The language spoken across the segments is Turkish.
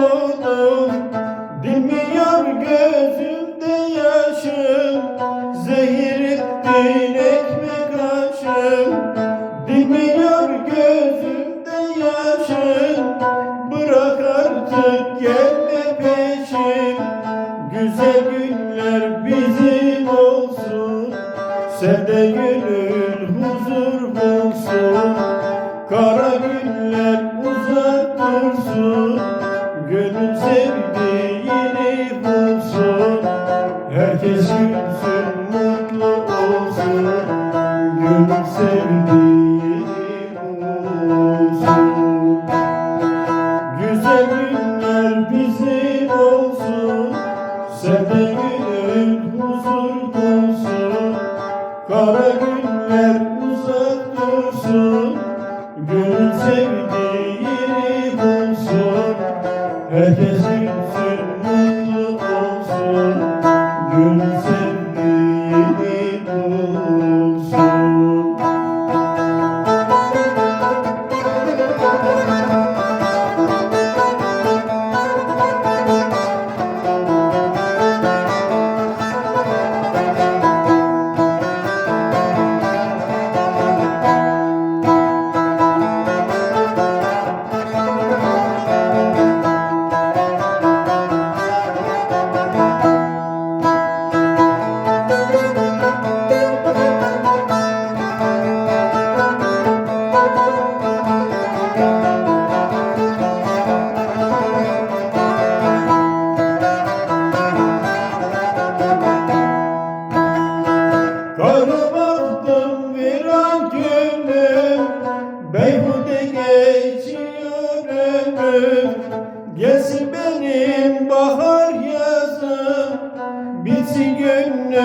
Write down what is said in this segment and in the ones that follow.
ağladım gözümde yaşım. Zehir ettin ekmek aşım. Bilmiyor gözümde yaşım. Bırak artık gelme peşim. Güzel günler bizim olsun. Sen de huzur bulsun. Kara günler uzak dursun. Gönül sevdiğini bulsun. Herkes gülsün mutlu olsun. Gönül sevdiğini bulsun. Güzel günler bizim olsun. Sende gönül huzur bulsun Kara günler Herkes gülsün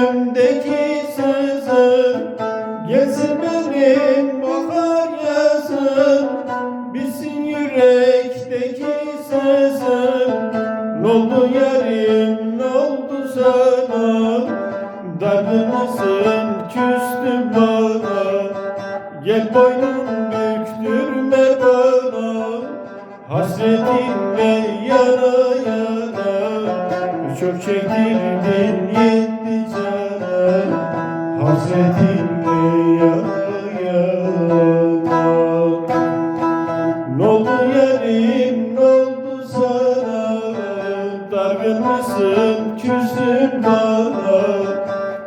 gönlümdeki sızım Gelsin benim bahar yazım. Bitsin yürekteki sızım Ne oldu yarim ne oldu sana? Dargın mısın küstün bana? Gel boynun büktürme bana. Hasretinle yana yana Çok çektirdin cana Hasretinle yana yana ne oldu yarim, ne oldu sana? Dargın mısın, küstün bana?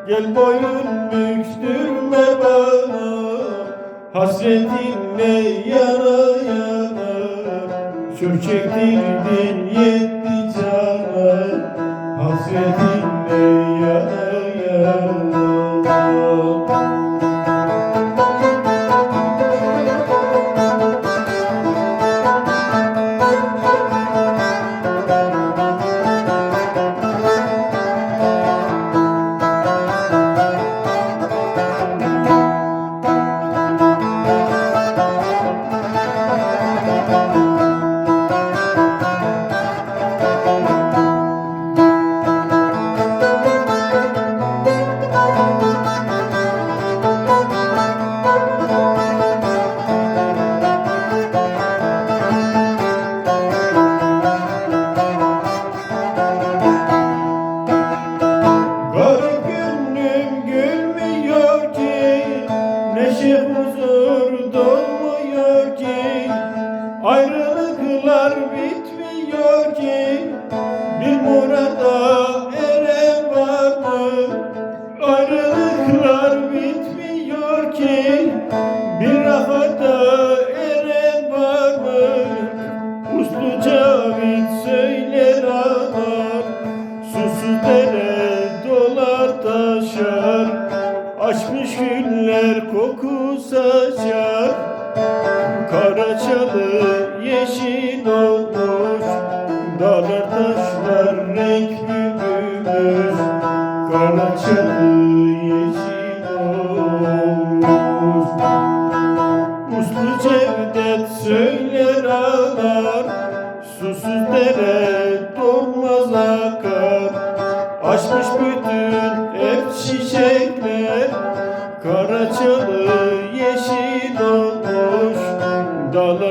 Gel boyun büktürme bana Hasretinle yana yana Çok çektirdin yetti cana Hasretinle bitmiyor ki. Bir murada mı? Ayrılıklar bitmiyor ki. Bir rahata mı? Uslu Cavit söyler ağlar. Susuz dere dolar taşar. Açmış güller koku saçar Karaçalı yeşil olmuş Dağlar taşlar renk bürümüş Karaçalı yeşil olmuş Uslu Cevdet söyler ağlar Susuz dere durmaz akar. Açmış bütün hep çiçekler Karaçalı yeşil olur no